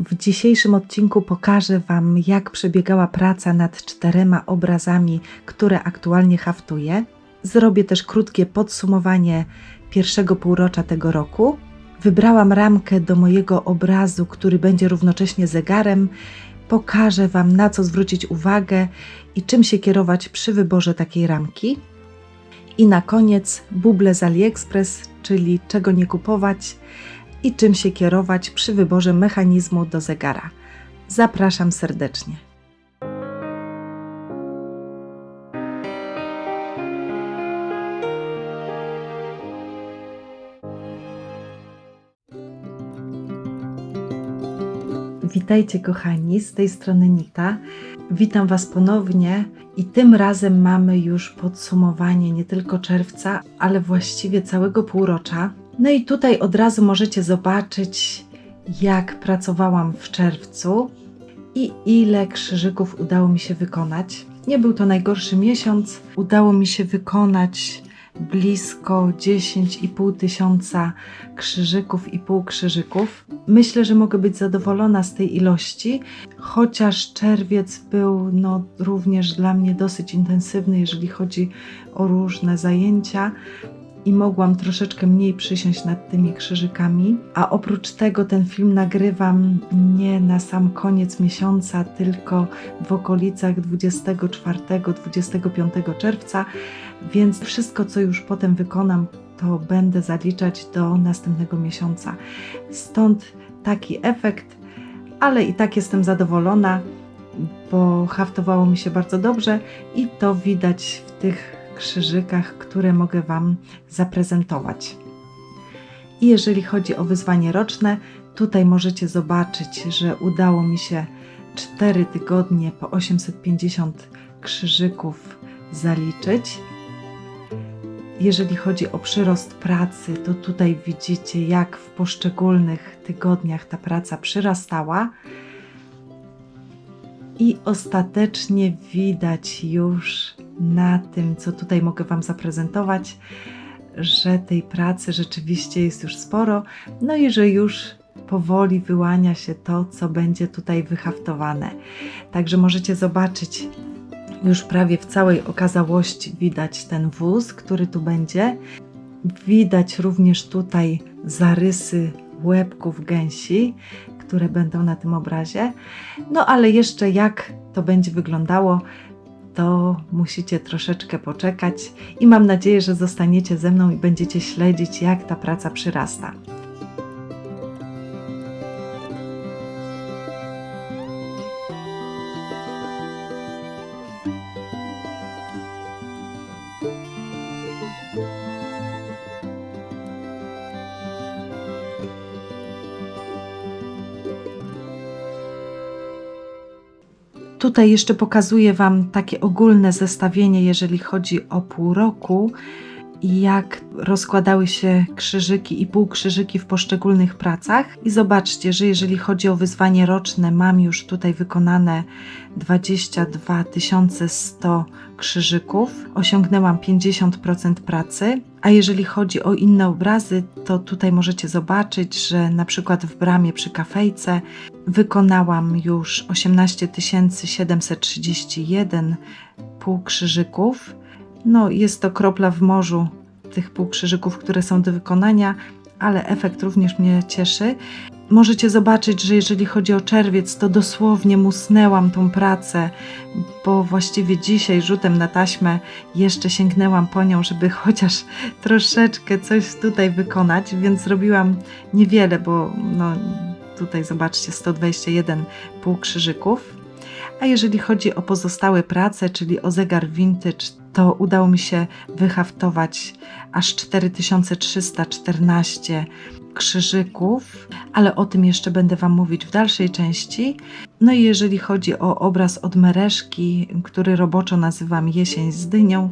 W dzisiejszym odcinku pokażę Wam, jak przebiegała praca nad czterema obrazami, które aktualnie haftuję. Zrobię też krótkie podsumowanie pierwszego półrocza tego roku. Wybrałam ramkę do mojego obrazu, który będzie równocześnie zegarem. Pokażę Wam, na co zwrócić uwagę i czym się kierować przy wyborze takiej ramki. I na koniec buble z AliExpress, czyli czego nie kupować i czym się kierować przy wyborze mechanizmu do zegara. Zapraszam serdecznie. Witajcie kochani, z tej strony Nita. Witam Was ponownie i tym razem mamy już podsumowanie nie tylko czerwca, ale właściwie całego półrocza. No i tutaj od razu możecie zobaczyć, jak pracowałam w czerwcu i ile krzyżyków udało mi się wykonać. Nie był to najgorszy miesiąc. Udało mi się wykonać blisko 10,5 tysiąca krzyżyków i półkrzyżyków. Myślę, że mogę być zadowolona z tej ilości, chociaż czerwiec był no, również dla mnie dosyć intensywny, jeżeli chodzi o różne zajęcia i mogłam troszeczkę mniej przysiąść nad tymi krzyżykami. A oprócz tego ten film nagrywam nie na sam koniec miesiąca, tylko w okolicach 24-25 czerwca, więc wszystko, co już potem wykonam, to będę zaliczać do następnego miesiąca. Stąd taki efekt, ale i tak jestem zadowolona, bo haftowało mi się bardzo dobrze i to widać w tych krzyżykach, które mogę Wam zaprezentować. I jeżeli chodzi o wyzwanie roczne, tutaj możecie zobaczyć, że udało mi się 4 tygodnie po 850 krzyżyków zaliczyć. Jeżeli chodzi o przyrost pracy, to tutaj widzicie, jak w poszczególnych tygodniach ta praca przyrastała. I ostatecznie widać już na tym, co tutaj mogę Wam zaprezentować, że tej pracy rzeczywiście jest już sporo, no i że już powoli wyłania się to, co będzie tutaj wyhaftowane. Także możecie zobaczyć, już prawie w całej okazałości widać ten wóz, który tu będzie. Widać również tutaj zarysy łebków gęsi, które będą na tym obrazie. No ale jeszcze jak to będzie wyglądało, to musicie troszeczkę poczekać i mam nadzieję, że zostaniecie ze mną i będziecie śledzić, jak ta praca przyrasta. Tutaj jeszcze pokazuję Wam takie ogólne zestawienie, jeżeli chodzi o pół roku i jak rozkładały się krzyżyki i półkrzyżyki w poszczególnych pracach. I zobaczcie, że jeżeli chodzi o wyzwanie roczne, mam już tutaj wykonane 22 100 krzyżyków. Osiągnęłam 50% pracy. A jeżeli chodzi o inne obrazy, to tutaj możecie zobaczyć, że na przykład w bramie przy kafejce wykonałam już 18 731 półkrzyżyków. No, jest to kropla w morzu tych półkrzyżyków, które są do wykonania, ale efekt również mnie cieszy. Możecie zobaczyć, że jeżeli chodzi o czerwiec, to dosłownie musnęłam tą pracę, bo właściwie dzisiaj rzutem na taśmę jeszcze sięgnęłam po nią, żeby chociaż troszeczkę coś tutaj wykonać, więc zrobiłam niewiele, bo no, tutaj zobaczcie 121 półkrzyżyków. A jeżeli chodzi o pozostałe prace, czyli o zegar vintage, to udało mi się wyhaftować aż 4314 krzyżyków, ale o tym jeszcze będę Wam mówić w dalszej części. No i jeżeli chodzi o obraz od Mereszki, który roboczo nazywam Jesień z dynią,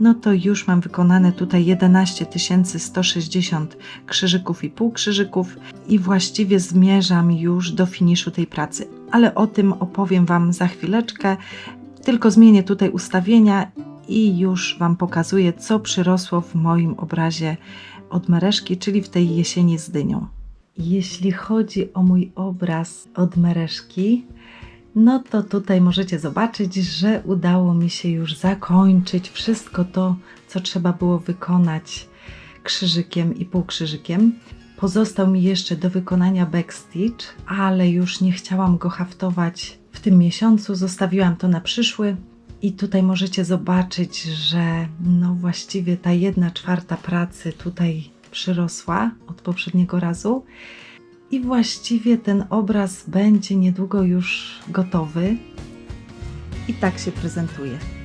no to już mam wykonane tutaj 11 160 krzyżyków i półkrzyżyków i właściwie zmierzam już do finiszu tej pracy. Ale o tym opowiem Wam za chwileczkę. Tylko zmienię tutaj ustawienia i już Wam pokazuję, co przyrosło w moim obrazie od Mereszki, czyli w tej jesieni z dynią. Jeśli chodzi o mój obraz od mereszki, no to tutaj możecie zobaczyć, że udało mi się już zakończyć wszystko to, co trzeba było wykonać krzyżykiem i półkrzyżykiem. Pozostał mi jeszcze do wykonania backstitch, ale już nie chciałam go haftować w tym miesiącu, zostawiłam to na przyszły. I tutaj możecie zobaczyć, że no właściwie ta jedna czwarta pracy tutaj przyrosła od poprzedniego razu. I właściwie ten obraz będzie niedługo już gotowy. I tak się prezentuje.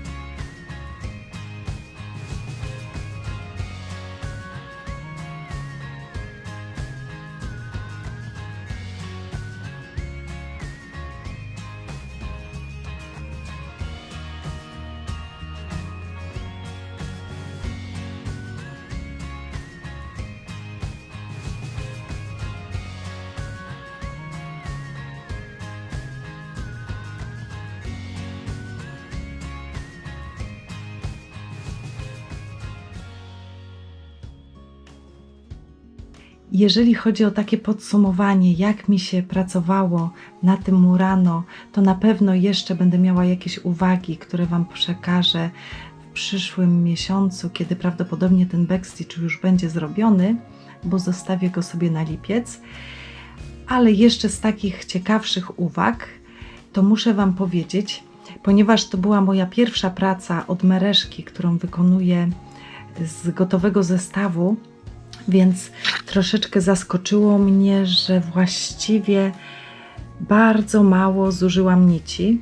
Jeżeli chodzi o takie podsumowanie, jak mi się pracowało na tym Murano, to na pewno jeszcze będę miała jakieś uwagi, które Wam przekażę w przyszłym miesiącu, kiedy prawdopodobnie ten backstitch już będzie zrobiony, bo zostawię go sobie na lipiec. Ale jeszcze z takich ciekawszych uwag, to muszę Wam powiedzieć, ponieważ to była moja pierwsza praca od mereszki, którą wykonuję z gotowego zestawu, więc troszeczkę zaskoczyło mnie, że właściwie bardzo mało zużyłam nici.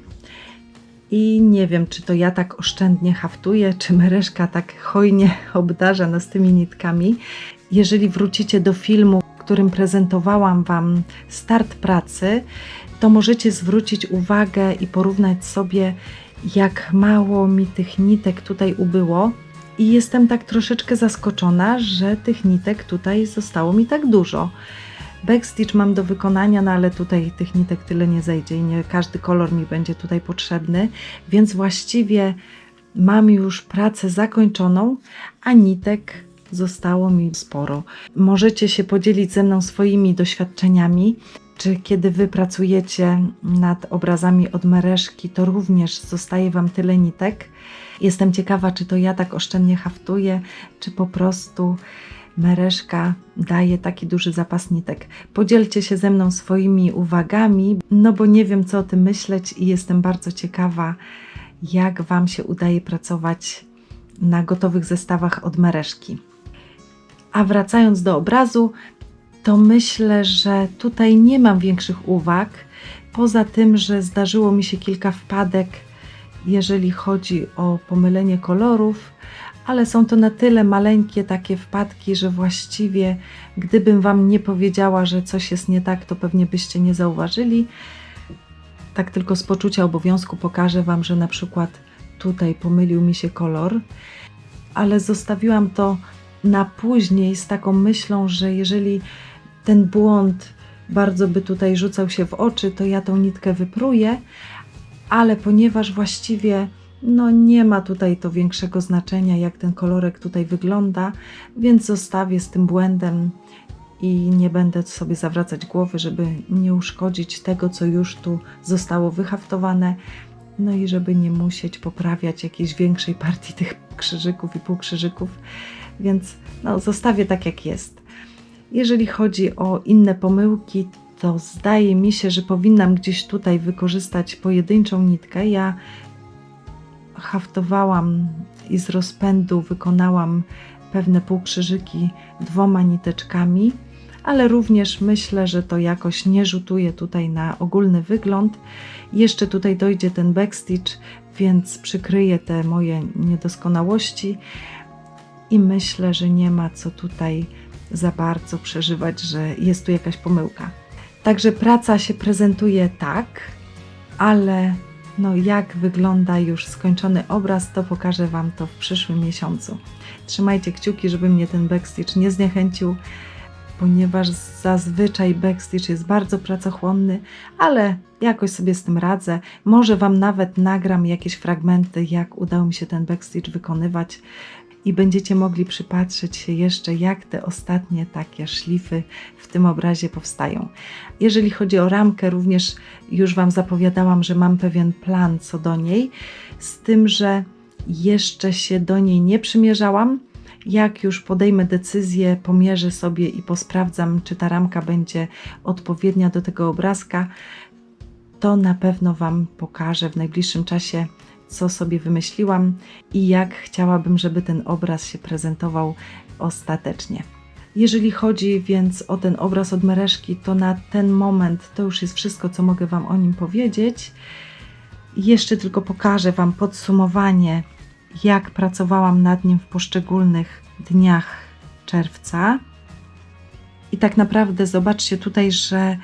I nie wiem, czy to ja tak oszczędnie haftuję, czy mereszka tak hojnie obdarza nas tymi nitkami. Jeżeli wrócicie do filmu, w którym prezentowałam Wam start pracy, to możecie zwrócić uwagę i porównać sobie, jak mało mi tych nitek tutaj ubyło i jestem tak troszeczkę zaskoczona, że tych nitek tutaj zostało mi tak dużo. Backstitch mam do wykonania, no ale tutaj tych nitek tyle nie zejdzie i nie każdy kolor mi będzie tutaj potrzebny, więc właściwie mam już pracę zakończoną, a nitek zostało mi sporo. Możecie się podzielić ze mną swoimi doświadczeniami. Czy kiedy wy pracujecie nad obrazami od mereszki, to również zostaje wam tyle nitek? Jestem ciekawa, czy to ja tak oszczędnie haftuję, czy po prostu Mereszka daje taki duży zapas nitek. Podzielcie się ze mną swoimi uwagami, no bo nie wiem, co o tym myśleć i jestem bardzo ciekawa, jak Wam się udaje pracować na gotowych zestawach od Mereszki. A wracając do obrazu, to myślę, że tutaj nie mam większych uwag, poza tym, że zdarzyło mi się kilka wpadek jeżeli chodzi o pomylenie kolorów, ale są to na tyle maleńkie takie wpadki, że właściwie gdybym Wam nie powiedziała, że coś jest nie tak, to pewnie byście nie zauważyli. Tak tylko z poczucia obowiązku pokażę Wam, że na przykład tutaj pomylił mi się kolor, ale zostawiłam to na później z taką myślą, że jeżeli ten błąd bardzo by tutaj rzucał się w oczy, to ja tą nitkę wypruję, ale ponieważ właściwie no nie ma tutaj to większego znaczenia, jak ten kolorek tutaj wygląda, więc zostawię z tym błędem i nie będę sobie zawracać głowy, żeby nie uszkodzić tego, co już tu zostało wyhaftowane, no i żeby nie musieć poprawiać jakiejś większej partii tych krzyżyków i półkrzyżyków, więc no, zostawię tak, jak jest. Jeżeli chodzi o inne pomyłki, to zdaje mi się, że powinnam gdzieś tutaj wykorzystać pojedynczą nitkę. Ja haftowałam i z rozpędu wykonałam pewne półkrzyżyki dwoma niteczkami, ale również myślę, że to jakoś nie rzutuje tutaj na ogólny wygląd. Jeszcze tutaj dojdzie ten backstitch, więc przykryję te moje niedoskonałości i myślę, że nie ma co tutaj za bardzo przeżywać, że jest tu jakaś pomyłka. Także praca się prezentuje tak, ale no jak wygląda już skończony obraz, to pokażę Wam to w przyszłym miesiącu. Trzymajcie kciuki, żeby mnie ten backstitch nie zniechęcił, ponieważ zazwyczaj backstitch jest bardzo pracochłonny, ale jakoś sobie z tym radzę. Może Wam nawet nagram jakieś fragmenty, jak udało mi się ten backstitch wykonywać i będziecie mogli przypatrzeć się jeszcze, jak te ostatnie takie szlify w tym obrazie powstają. Jeżeli chodzi o ramkę, również już Wam zapowiadałam, że mam pewien plan co do niej, z tym, że jeszcze się do niej nie przymierzałam. Jak już podejmę decyzję, pomierzę sobie i posprawdzam, czy ta ramka będzie odpowiednia do tego obrazka, to na pewno Wam pokażę w najbliższym czasie, co sobie wymyśliłam i jak chciałabym, żeby ten obraz się prezentował ostatecznie. Jeżeli chodzi więc o ten obraz od Mereszki, to na ten moment to już jest wszystko, co mogę Wam o nim powiedzieć. Jeszcze tylko pokażę Wam podsumowanie, jak pracowałam nad nim w poszczególnych dniach czerwca. I tak naprawdę zobaczcie tutaj, że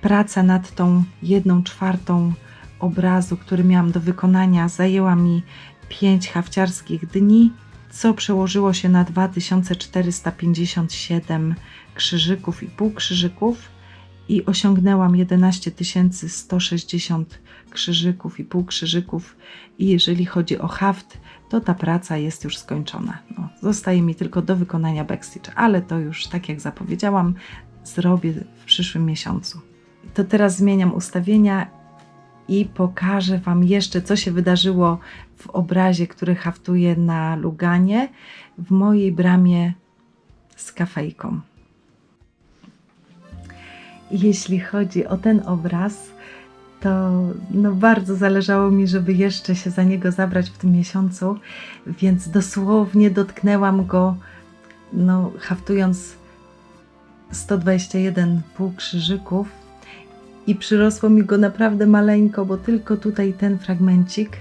praca nad tą jedną czwartą obrazu, który miałam do wykonania, zajęła mi 5 hafciarskich dni, co przełożyło się na 2457 krzyżyków i półkrzyżyków i osiągnęłam 11 160 krzyżyków i półkrzyżyków i jeżeli chodzi o haft, to ta praca jest już skończona. No, zostaje mi tylko do wykonania backstitch, ale to już, tak jak zapowiedziałam, zrobię w przyszłym miesiącu. To teraz zmieniam ustawienia i pokażę Wam jeszcze, co się wydarzyło w obrazie, który haftuję na Luganie, w mojej bramie z kafejką. Jeśli chodzi o ten obraz, to no bardzo zależało mi, żeby jeszcze się za niego zabrać w tym miesiącu, więc dosłownie dotknęłam go, no, haftując 121 półkrzyżyków i przyrosło mi go naprawdę maleńko, bo tylko tutaj ten fragmencik,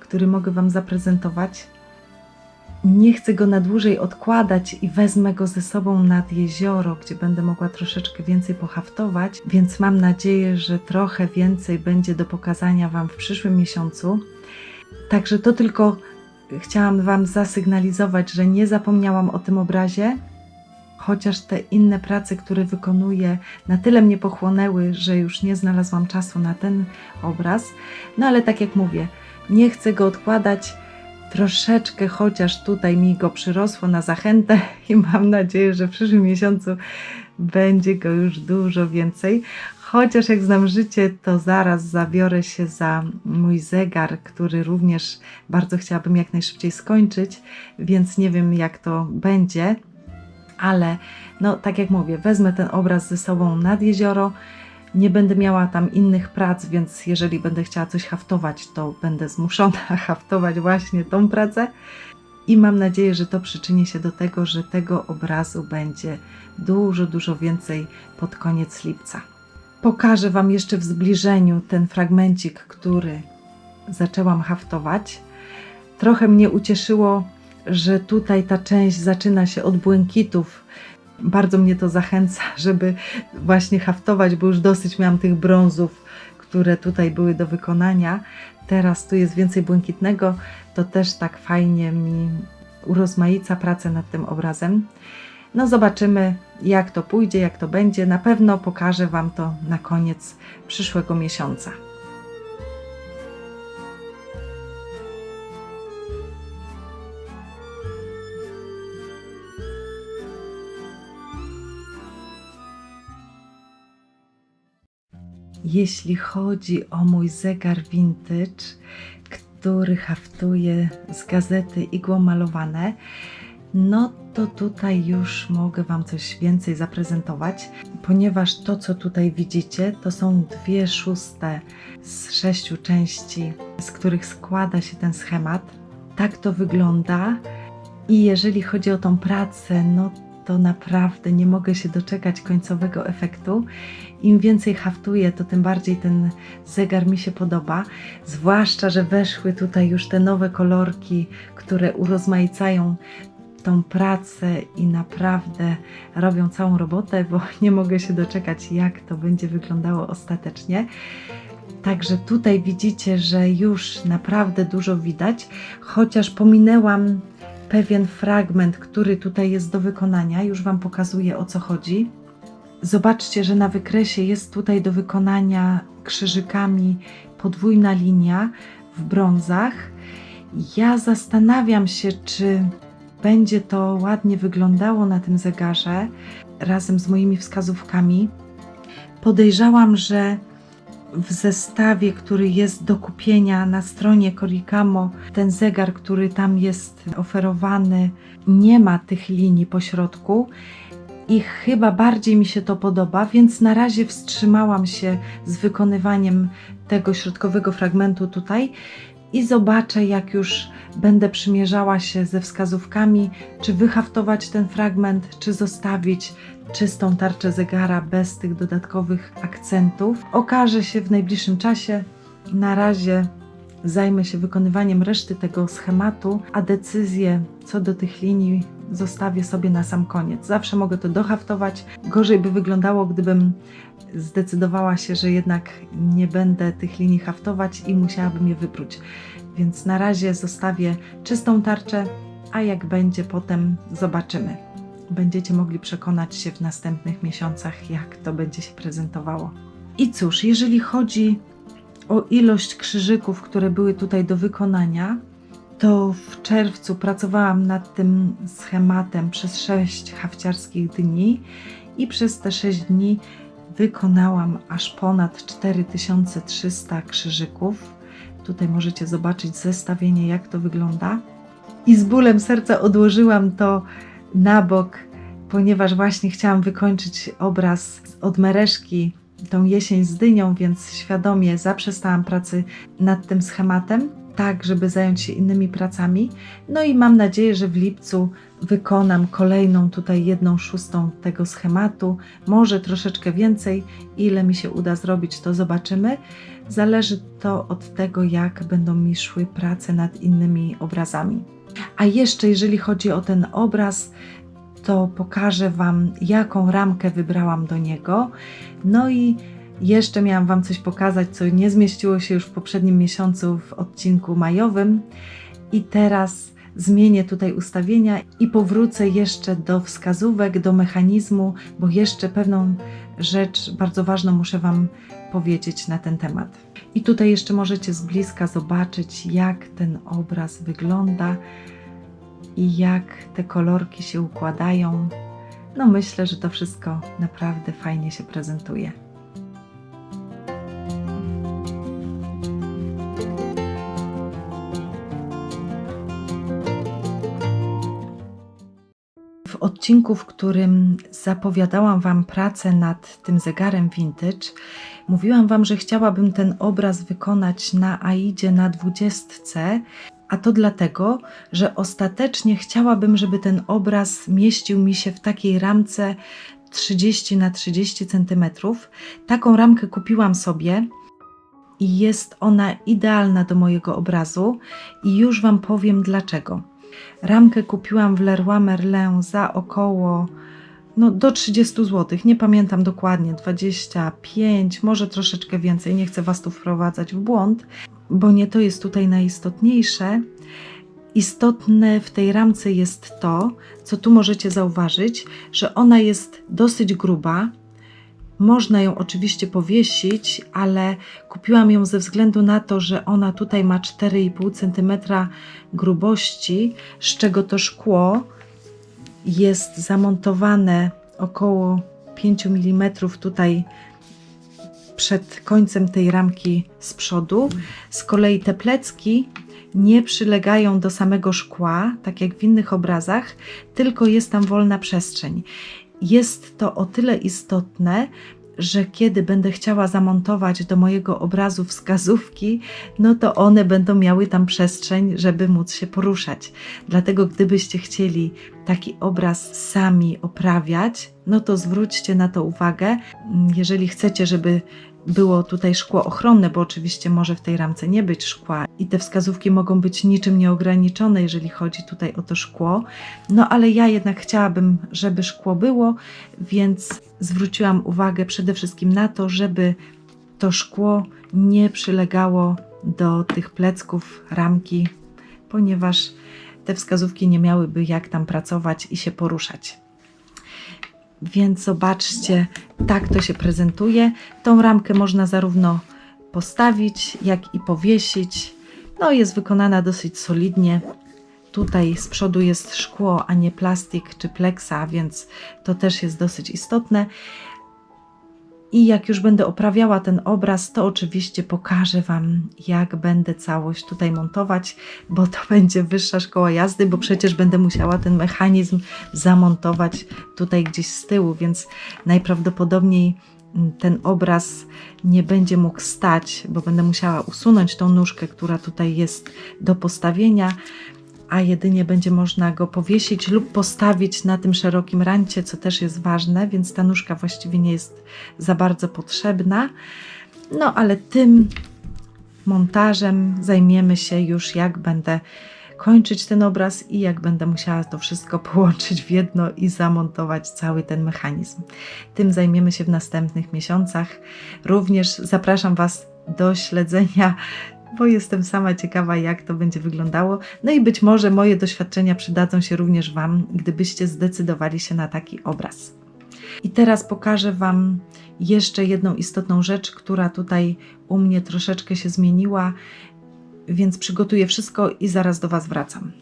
który mogę Wam zaprezentować. Nie chcę go na dłużej odkładać i wezmę go ze sobą nad jezioro, gdzie będę mogła troszeczkę więcej pohaftować, więc mam nadzieję, że trochę więcej będzie do pokazania Wam w przyszłym miesiącu. Także to tylko chciałam Wam zasygnalizować, że nie zapomniałam o tym obrazie, chociaż te inne prace, które wykonuję, na tyle mnie pochłonęły, że już nie znalazłam czasu na ten obraz. No ale tak jak mówię, nie chcę go odkładać. Troszeczkę chociaż tutaj mi go przyrosło na zachętę i mam nadzieję, że w przyszłym miesiącu będzie go już dużo więcej. Chociaż jak znam życie, to zaraz zabiorę się za mój zegar, który również bardzo chciałabym jak najszybciej skończyć, więc nie wiem jak to będzie ale no tak jak mówię, wezmę ten obraz ze sobą nad jezioro. Nie będę miała tam innych prac, więc jeżeli będę chciała coś haftować, to będę zmuszona haftować właśnie tą pracę. I mam nadzieję, że to przyczyni się do tego, że tego obrazu będzie dużo, dużo więcej pod koniec lipca. Pokażę Wam jeszcze w zbliżeniu ten fragmencik, który zaczęłam haftować. Trochę mnie ucieszyło że tutaj ta część zaczyna się od błękitów. Bardzo mnie to zachęca, żeby właśnie haftować, bo już dosyć miałam tych brązów, które tutaj były do wykonania. Teraz tu jest więcej błękitnego, to też tak fajnie mi urozmaica pracę nad tym obrazem. No zobaczymy, jak to pójdzie, jak to będzie. Na pewno pokażę Wam to na koniec przyszłego miesiąca. Jeśli chodzi o mój zegar vintage, który haftuje z gazety igłą malowane, no to tutaj już mogę Wam coś więcej zaprezentować, ponieważ to, co tutaj widzicie, to są dwie szóste z sześciu części, z których składa się ten schemat. Tak to wygląda. I jeżeli chodzi o tą pracę, no to naprawdę nie mogę się doczekać końcowego efektu. Im więcej haftuję, to tym bardziej ten zegar mi się podoba. Zwłaszcza, że weszły tutaj już te nowe kolorki, które urozmaicają tą pracę i naprawdę robią całą robotę, bo nie mogę się doczekać, jak to będzie wyglądało ostatecznie. Także tutaj widzicie, że już naprawdę dużo widać, chociaż pominęłam pewien fragment, który tutaj jest do wykonania. Już Wam pokazuję o co chodzi. Zobaczcie, że na wykresie jest tutaj do wykonania krzyżykami podwójna linia w brązach. Ja zastanawiam się, czy będzie to ładnie wyglądało na tym zegarze razem z moimi wskazówkami, podejrzałam, że w zestawie, który jest do kupienia na stronie Korikamo, ten zegar, który tam jest oferowany, nie ma tych linii po środku i chyba bardziej mi się to podoba, więc na razie wstrzymałam się z wykonywaniem tego środkowego fragmentu tutaj i zobaczę, jak już będę przymierzała się ze wskazówkami, czy wyhaftować ten fragment, czy zostawić czystą tarczę zegara bez tych dodatkowych akcentów. Okaże się w najbliższym czasie. Na razie zajmę się wykonywaniem reszty tego schematu, a decyzję co do tych linii zostawię sobie na sam koniec. Zawsze mogę to dohaftować. Gorzej by wyglądało, gdybym zdecydowała się, że jednak nie będę tych linii haftować i musiałabym je wypróć. Więc na razie zostawię czystą tarczę, a jak będzie potem zobaczymy. Będziecie mogli przekonać się w następnych miesiącach, jak to będzie się prezentowało. I cóż, jeżeli chodzi o ilość krzyżyków, które były tutaj do wykonania, to w czerwcu pracowałam nad tym schematem przez 6 hafciarskich dni i przez te 6 dni wykonałam aż ponad 4300 krzyżyków. Tutaj możecie zobaczyć zestawienie, jak to wygląda. I z bólem serca odłożyłam to na bok, ponieważ właśnie chciałam wykończyć obraz od mereszki, tą jesień z dynią, więc świadomie zaprzestałam pracy nad tym schematem, tak żeby zająć się innymi pracami. No i mam nadzieję, że w lipcu wykonam kolejną tutaj jedną szóstą tego schematu, może troszeczkę więcej. Ile mi się uda zrobić, to zobaczymy. Zależy to od tego, jak będą mi szły prace nad innymi obrazami. A jeszcze, jeżeli chodzi o ten obraz, to pokażę Wam, jaką ramkę wybrałam do niego. No i jeszcze miałam Wam coś pokazać, co nie zmieściło się już w poprzednim miesiącu w odcinku majowym. I teraz zmienię tutaj ustawienia i powrócę jeszcze do wskazówek, do mechanizmu, bo jeszcze pewną rzecz bardzo ważną muszę Wam powiedzieć na ten temat. I tutaj jeszcze możecie z bliska zobaczyć, jak ten obraz wygląda i jak te kolorki się układają. No myślę, że to wszystko naprawdę fajnie się prezentuje. W odcinku, w którym zapowiadałam Wam pracę nad tym zegarem vintage, mówiłam Wam, że chciałabym ten obraz wykonać na AIDzie na dwudziestce, a to dlatego, że ostatecznie chciałabym, żeby ten obraz mieścił mi się w takiej ramce 30 na 30 cm. Taką ramkę kupiłam sobie i jest ona idealna do mojego obrazu i już Wam powiem dlaczego. Ramkę kupiłam w Leroy Merlin za około no, do 30 zł. Nie pamiętam dokładnie, 25, może troszeczkę więcej. Nie chcę Was tu wprowadzać w błąd, bo nie to jest tutaj najistotniejsze. Istotne w tej ramce jest to, co tu możecie zauważyć, że ona jest dosyć gruba. Można ją oczywiście powiesić, ale kupiłam ją ze względu na to, że ona tutaj ma 4,5 cm grubości, z czego to szkło jest zamontowane około 5 mm tutaj przed końcem tej ramki z przodu. Z kolei te plecki nie przylegają do samego szkła, tak jak w innych obrazach, tylko jest tam wolna przestrzeń. Jest to o tyle istotne, że kiedy będę chciała zamontować do mojego obrazu wskazówki, no to one będą miały tam przestrzeń, żeby móc się poruszać. Dlatego, gdybyście chcieli taki obraz sami oprawiać, no to zwróćcie na to uwagę. Jeżeli chcecie, żeby było tutaj szkło ochronne, bo oczywiście może w tej ramce nie być szkła i te wskazówki mogą być niczym nieograniczone, jeżeli chodzi tutaj o to szkło. No ale ja jednak chciałabym, żeby szkło było, więc zwróciłam uwagę przede wszystkim na to, żeby to szkło nie przylegało do tych plecków ramki, ponieważ te wskazówki nie miałyby jak tam pracować i się poruszać. Więc zobaczcie, tak to się prezentuje. Tą ramkę można zarówno postawić, jak i powiesić. No, jest wykonana dosyć solidnie. tutaj z przodu jest szkło, a nie plastik czy pleksa, więc to też jest dosyć istotne. I jak już będę oprawiała ten obraz, to oczywiście pokażę Wam, jak będę całość tutaj montować, bo to będzie wyższa szkoła jazdy, bo przecież będę musiała ten mechanizm zamontować tutaj gdzieś z tyłu, więc najprawdopodobniej mm, ten obraz nie będzie mógł stać, bo będę musiała usunąć tą nóżkę, która tutaj jest do postawienia a jedynie będzie można go powiesić lub postawić na tym szerokim rancie, co też jest ważne, więc ta nóżka właściwie nie jest za bardzo potrzebna. No ale tym montażem zajmiemy się już, jak będę kończyć ten obraz i jak będę musiała to wszystko połączyć w jedno i zamontować cały ten mechanizm. Tym zajmiemy się w następnych miesiącach. Również zapraszam Was do śledzenia bo jestem sama ciekawa, jak to będzie wyglądało. No i być może moje doświadczenia przydadzą się również Wam, gdybyście zdecydowali się na taki obraz. I teraz pokażę Wam jeszcze jedną istotną rzecz, która tutaj u mnie troszeczkę się zmieniła, więc przygotuję wszystko i zaraz do Was wracam.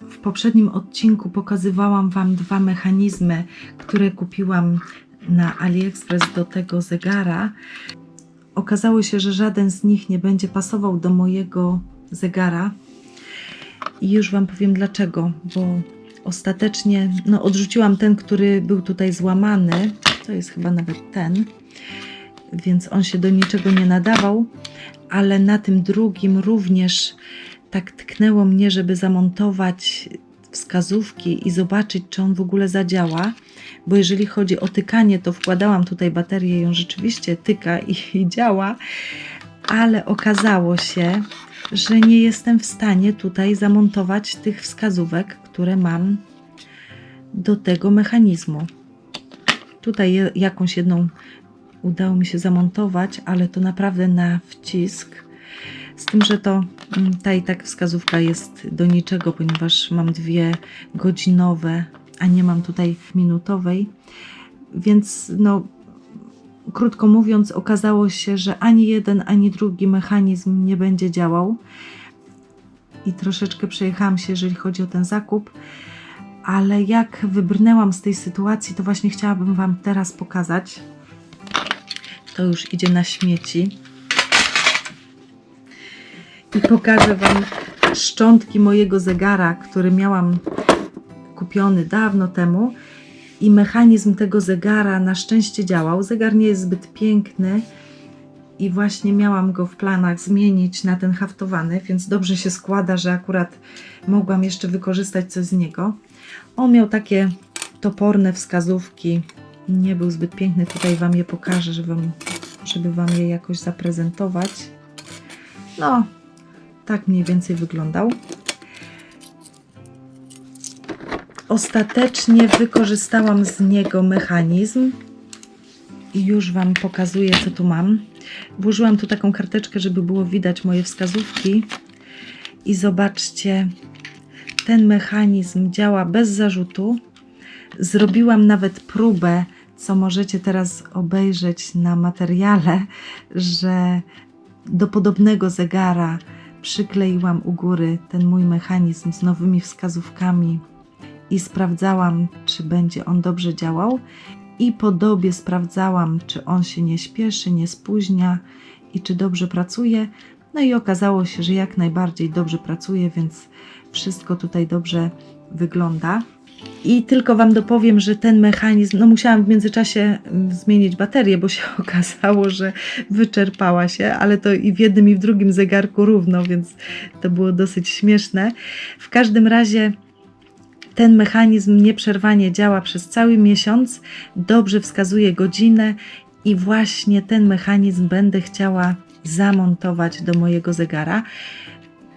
W poprzednim odcinku pokazywałam Wam dwa mechanizmy, które kupiłam na AliExpress do tego zegara. Okazało się, że żaden z nich nie będzie pasował do mojego zegara. I już Wam powiem dlaczego, bo ostatecznie no, odrzuciłam ten, który był tutaj złamany. To jest chyba nawet ten, więc on się do niczego nie nadawał, ale na tym drugim również tak tknęło mnie, żeby zamontować wskazówki i zobaczyć, czy on w ogóle zadziała bo jeżeli chodzi o tykanie, to wkładałam tutaj baterię i on rzeczywiście tyka i, i działa, ale okazało się, że nie jestem w stanie tutaj zamontować tych wskazówek, które mam do tego mechanizmu. Tutaj jakąś jedną udało mi się zamontować, ale to naprawdę na wcisk. Z tym, że to mm, ta i tak wskazówka jest do niczego, ponieważ mam dwie godzinowe a nie mam tutaj minutowej. Więc no, krótko mówiąc, okazało się, że ani jeden, ani drugi mechanizm nie będzie działał. I troszeczkę przejechałam się, jeżeli chodzi o ten zakup. Ale jak wybrnęłam z tej sytuacji, to właśnie chciałabym Wam teraz pokazać. To już idzie na śmieci. I pokażę Wam szczątki mojego zegara, który miałam kupiony dawno temu i mechanizm tego zegara na szczęście działał. Zegar nie jest zbyt piękny i właśnie miałam go w planach zmienić na ten haftowany, więc dobrze się składa, że akurat mogłam jeszcze wykorzystać coś z niego. On miał takie toporne wskazówki, nie był zbyt piękny. Tutaj Wam je pokażę, żeby, żeby Wam je jakoś zaprezentować. No, tak mniej więcej wyglądał. Ostatecznie wykorzystałam z niego mechanizm i już Wam pokazuję, co tu mam. Włożyłam tu taką karteczkę, żeby było widać moje wskazówki. I zobaczcie, ten mechanizm działa bez zarzutu. Zrobiłam nawet próbę, co możecie teraz obejrzeć na materiale, że do podobnego zegara przykleiłam u góry ten mój mechanizm z nowymi wskazówkami i sprawdzałam, czy będzie on dobrze działał, i po dobie sprawdzałam, czy on się nie śpieszy, nie spóźnia i czy dobrze pracuje. No i okazało się, że jak najbardziej dobrze pracuje, więc wszystko tutaj dobrze wygląda. I tylko Wam dopowiem, że ten mechanizm, no musiałam w międzyczasie mm, zmienić baterię, bo się okazało, że wyczerpała się, ale to i w jednym i w drugim zegarku równo, więc to było dosyć śmieszne. W każdym razie ten mechanizm nieprzerwanie działa przez cały miesiąc, dobrze wskazuje godzinę i właśnie ten mechanizm będę chciała zamontować do mojego zegara.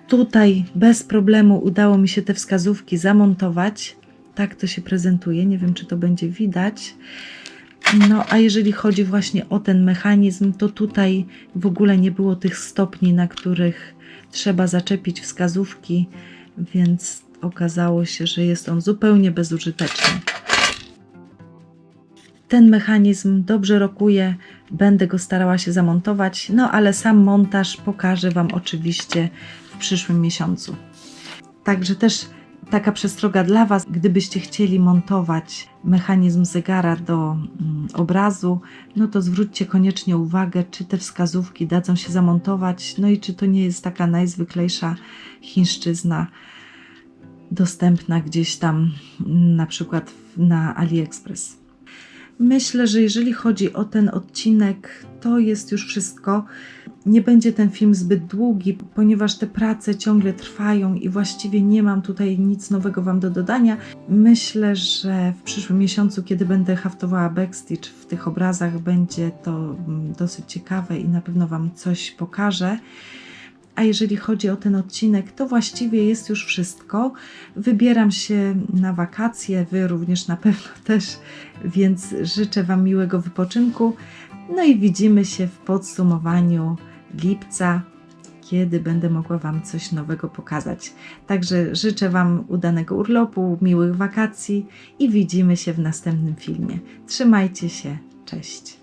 Tutaj bez problemu udało mi się te wskazówki zamontować. Tak to się prezentuje. Nie wiem, czy to będzie widać. No, a jeżeli chodzi właśnie o ten mechanizm, to tutaj w ogóle nie było tych stopni, na których trzeba zaczepić wskazówki, więc okazało się, że jest on zupełnie bezużyteczny. Ten mechanizm dobrze rokuje, będę go starała się zamontować, no ale sam montaż pokażę Wam oczywiście w przyszłym miesiącu. Także też taka przestroga dla Was, gdybyście chcieli montować mechanizm zegara do mm, obrazu, no to zwróćcie koniecznie uwagę, czy te wskazówki dadzą się zamontować, no i czy to nie jest taka najzwyklejsza chińszczyzna dostępna gdzieś tam, mm, na przykład na AliExpress. Myślę, że jeżeli chodzi o ten odcinek, to jest już wszystko. Nie będzie ten film zbyt długi, ponieważ te prace ciągle trwają i właściwie nie mam tutaj nic nowego Wam do dodania. Myślę, że w przyszłym miesiącu, kiedy będę haftowała backstage w tych obrazach, będzie to mm, dosyć ciekawe i na pewno Wam coś pokażę. A jeżeli chodzi o ten odcinek, to właściwie jest już wszystko. Wybieram się na wakacje, Wy również na pewno też, więc życzę Wam miłego wypoczynku. No i widzimy się w podsumowaniu lipca, kiedy będę mogła Wam coś nowego pokazać. Także życzę Wam udanego urlopu, miłych wakacji i widzimy się w następnym filmie. Trzymajcie się, cześć!